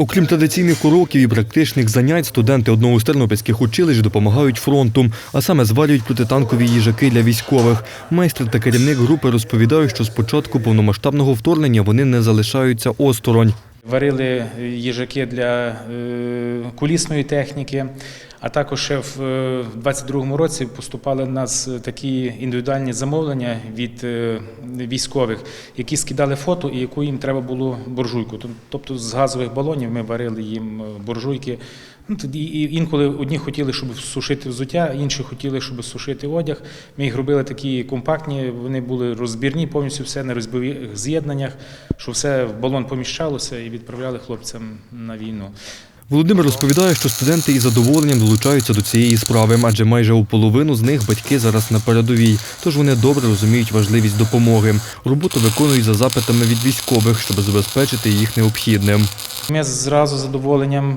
Окрім традиційних уроків і практичних занять, студенти одного з тернопільських училищ допомагають фронту, а саме зварюють протитанкові їжаки для військових. Майстер та керівник групи розповідають, що з початку повномасштабного вторгнення вони не залишаються осторонь. Варили їжаки для е, кулісної техніки, а також ще в е, 22-му році поступали в нас такі індивідуальні замовлення від е, військових, які скидали фото і яку їм треба було буржуйку. Тобто з газових балонів ми варили їм е, буржуйки. Ну, і інколи одні хотіли, щоб сушити взуття, інші хотіли, щоб сушити одяг. Ми їх робили такі компактні, вони були розбірні, повністю все на розбивних з'єднаннях, що все в балон поміщалося і відправляли хлопцям на війну. Володимир розповідає, що студенти із задоволенням долучаються до цієї справи, адже майже у половину з них батьки зараз на передовій, тож вони добре розуміють важливість допомоги. Роботу виконують за запитами від військових, щоб забезпечити їх необхідним. Ми зразу з задоволенням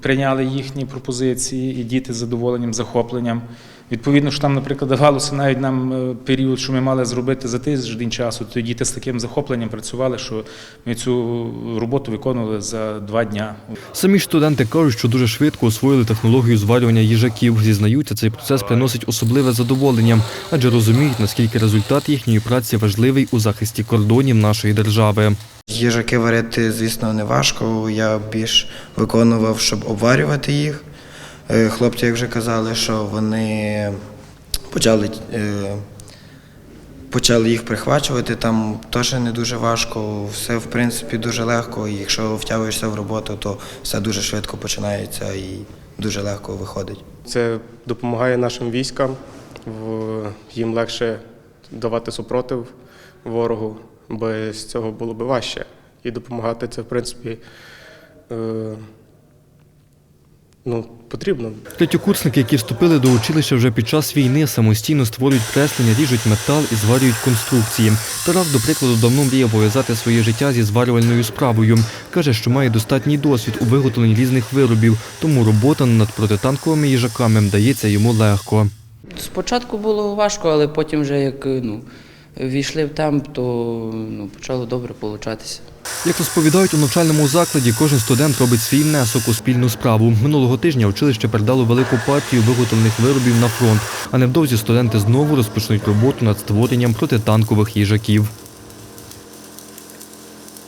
прийняли їхні пропозиції, і діти з задоволенням, захопленням. Відповідно, що там, наприклад, давалося навіть нам е, період, що ми мали зробити за тиждень часу, то діти з таким захопленням працювали, що ми цю роботу виконували за два дня. Самі ж студенти кажуть, що дуже швидко освоїли технологію зварювання їжаків. Зізнаються, цей процес приносить особливе задоволення, адже розуміють, наскільки результат їхньої праці важливий у захисті кордонів нашої держави. Їжаки варити, звісно, не важко. Я більш виконував, щоб обварювати їх. Е, Хлопці, як вже казали, що вони почали, е, почали їх прихвачувати. Там теж не дуже важко, все в принципі дуже легко. І якщо втягуєшся в роботу, то все дуже швидко починається і дуже легко виходить. Це допомагає нашим військам, їм легше давати супротив ворогу, без цього було б важче. І допомагати це, в принципі, е, ну, потрібно. Третьокурсники, які вступили до училища вже під час війни, самостійно створюють креслення, ріжуть метал і зварюють конструкції. Тарас, до прикладу, давно мріяв пов'язати своє життя зі зварювальною справою. Каже, що має достатній досвід у виготовленні різних виробів, тому робота над протитанковими їжаками дається йому легко. Спочатку було важко, але потім вже як ну, війшли в темп, то ну, почало добре получатися. Як розповідають у навчальному закладі, кожен студент робить свій внесок у спільну справу. Минулого тижня училище передало велику партію виготовлених виробів на фронт, а невдовзі студенти знову розпочнуть роботу над створенням протитанкових їжаків.